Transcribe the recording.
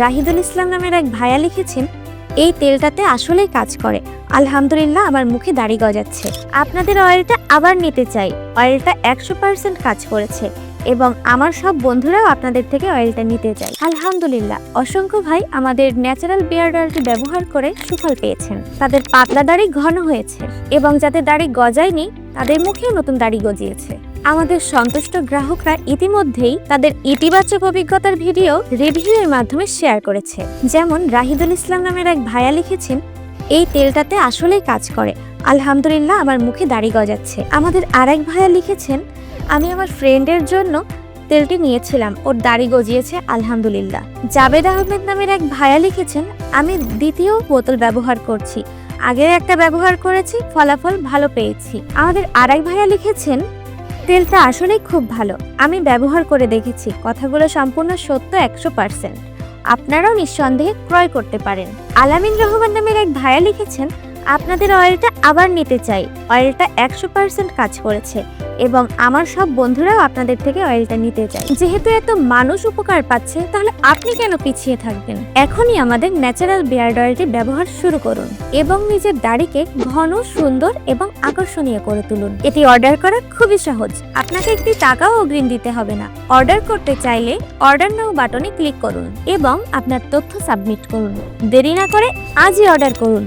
রাহিদুল ইসলাম নামের এক ভাইয়া লিখেছেন, এই তেলটাতে আসলেই কাজ করে। আলহামদুলিল্লাহ, আমার মুখে দাড়ি গজাচ্ছে। আপনাদের অয়েলটা আবার নিতে চাই। অয়েলটা একশো পার্সেন্ট কাজ করেছে এবং আমার সব বন্ধুরাও আপনাদের থেকে অয়েলটা নিতে চাই আলহামদুলিল্লাহ, অসংখ্য ভাই আমাদের ন্যাচারাল বিয়ার্ড অয়েলটি ব্যবহার করে সুফল পেয়েছেন। তাদের পাতলা দাড়ি ঘন হয়েছে এবং যাদের দাড়ি গজায়নি, তাদের মুখেও নতুন দাড়ি গজিয়েছে। আমাদের সন্তুষ্ট গ্রাহকরা ইতিমধ্যেই তাদের ইতিবাচক অভিজ্ঞতার ভিডিও রিভিউ এর মাধ্যমে শেয়ার করেছে। যেমন রাহিদুল ইসলাম নামের এক ভাইয়া লিখেছেন, এই তেলটাতে আসলেই কাজ করে। আলহামদুলিল্লাহ আমার মুখে দাড়ি গজাচ্ছে। আমাদের আরেক ভাইয়া লিখেছেন, আমি আমার ফ্রেন্ডের জন্য তেলটি নিয়েছিলাম। ওর দাড়ি গজিয়েছে, আলহামদুলিল্লাহ। জাবেদ আহমেদ নামের এক ভাইয়া লিখেছেন, আমি দ্বিতীয় বোতল ব্যবহার করছি। আগের একটা ব্যবহার করেছি, ফলাফল ভালো পেয়েছি। আমাদের আরেক ভাইয়া লিখেছেন তেলটা আসলেই খুব ভালো। আমি ব্যবহার করে দেখেছি, কথাগুলো সম্পূর্ণ সত্য একশো পার্সেন্ট আপনারাও নিঃসন্দেহে ক্রয় করতে পারেন। আলামিন রহমান নামের এক ভাইয়া লিখেছেন আপনাদের অয়েলটা আবার নিতে চাই। অয়েলটা একশো পার্সেন্ট কাজ করেছে এবং আমার সব বন্ধুরাও আপনাদের থেকে অয়েলটা নিতে চায়। যেহেতু এত মানুষ উপকার পাচ্ছে, তাহলে আপনি কেন পিছিয়ে থাকবেন? এখনই আমাদের ন্যাচারাল বিয়ার্ড অয়েলটি ব্যবহার শুরু করুন এবং নিজের দাড়িকে ঘন, সুন্দর এবং আকর্ষণীয় করে তুলুন। এটি অর্ডার করা খুবই সহজ। আপনাকে একটি টাকাও অগ্রিম দিতে হবে না। অর্ডার করতে চাইলে অর্ডার নাও বাটনে ক্লিক করুন এবং আপনার তথ্য সাবমিট করুন। দেরি না করে আজই অর্ডার করুন।